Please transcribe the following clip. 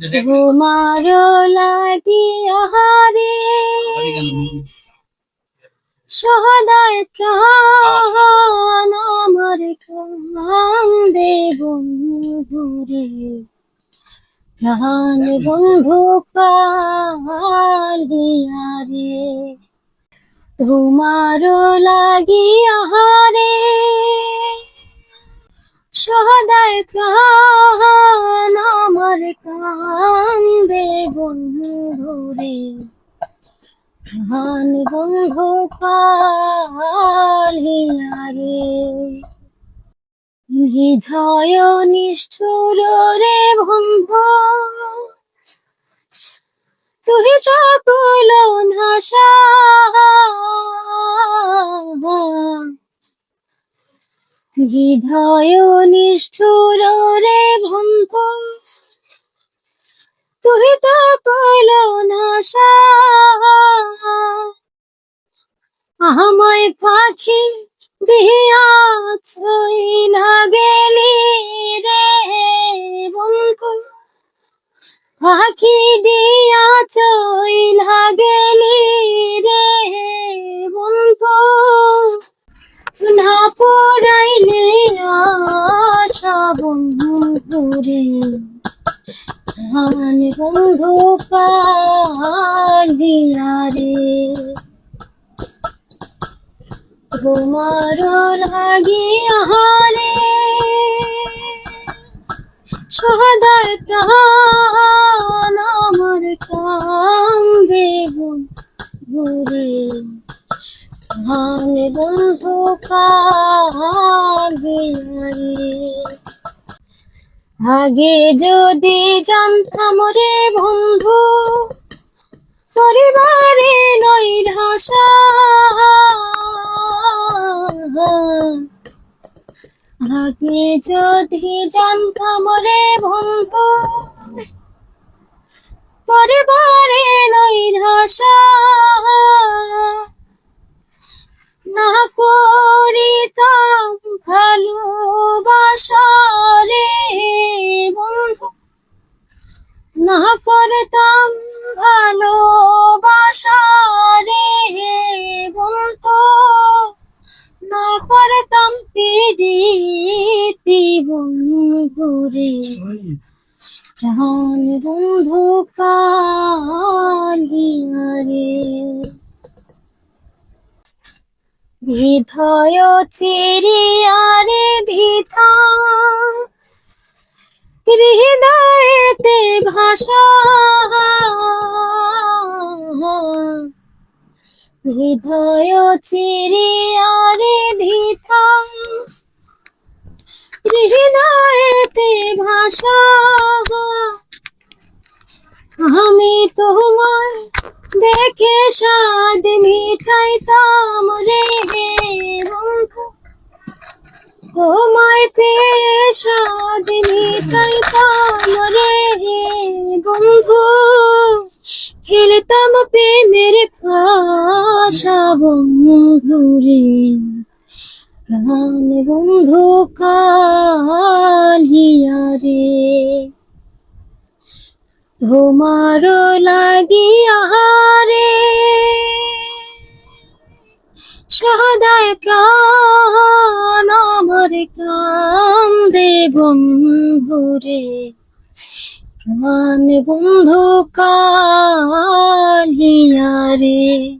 তোমার লাগিয়া রে সদায় প্রাণ আমার কান্দে বন্ধুরে। প্রাণ বন্ধু কালিয়া রে তোমার লাগিয়া রে সদায় প্রাণ কান্দে বন্ধুরে প্রাণ বন্ধু কালিয়ারে হৃদয় নিষ্ঠুর রে বন্ধু। তুই তো কুল নাশা হৃদয় নিষ্ঠুর রে বন্ধু। তুই তো কইল নাশা আমায় পাখি দিয়া ছই প্রাণ বন্ধু কালিয়া রে তোমার লাগিয়া রে সদার প্রাণ আমার দেব বন্ধুরে প্রাণ বন্ধু কালিয়া রে আগে যদি জানতাম রে বন্ধু, পরিবারে নই ভাষা। আগে যদি জানতাম রে বন্ধু, পরিবারে নই ভাষা। না করিতাম ভালোবাসা। না করতাম ভালোবাসা রে বন্ধু না করতাম পিদিতি বন্ধু রে প্রাণ বন্ধু কালিয়া রে হৃদয় চিরিয়ারে ভিথা হৃদয়েতে ভাষা। হৃদয় চিরিয়ারে ভিথা হৃদয়েতে ভাষা। আমি তোমার দেখে সাদ মিঠাইতাম রে বন্ধু। তোমায় পেয়ে সাদ মিঠাইতাম রে বন্ধু। খেলতাম প্রেমের ভাষা বন্ধু রে। প্রাণ বন্ধু কালিয়া রে। তোমার লাগিয়া রে। সদায় প্রাণ কান্দে বন্ধু প্রাণ বন্ধু কালিয়া রে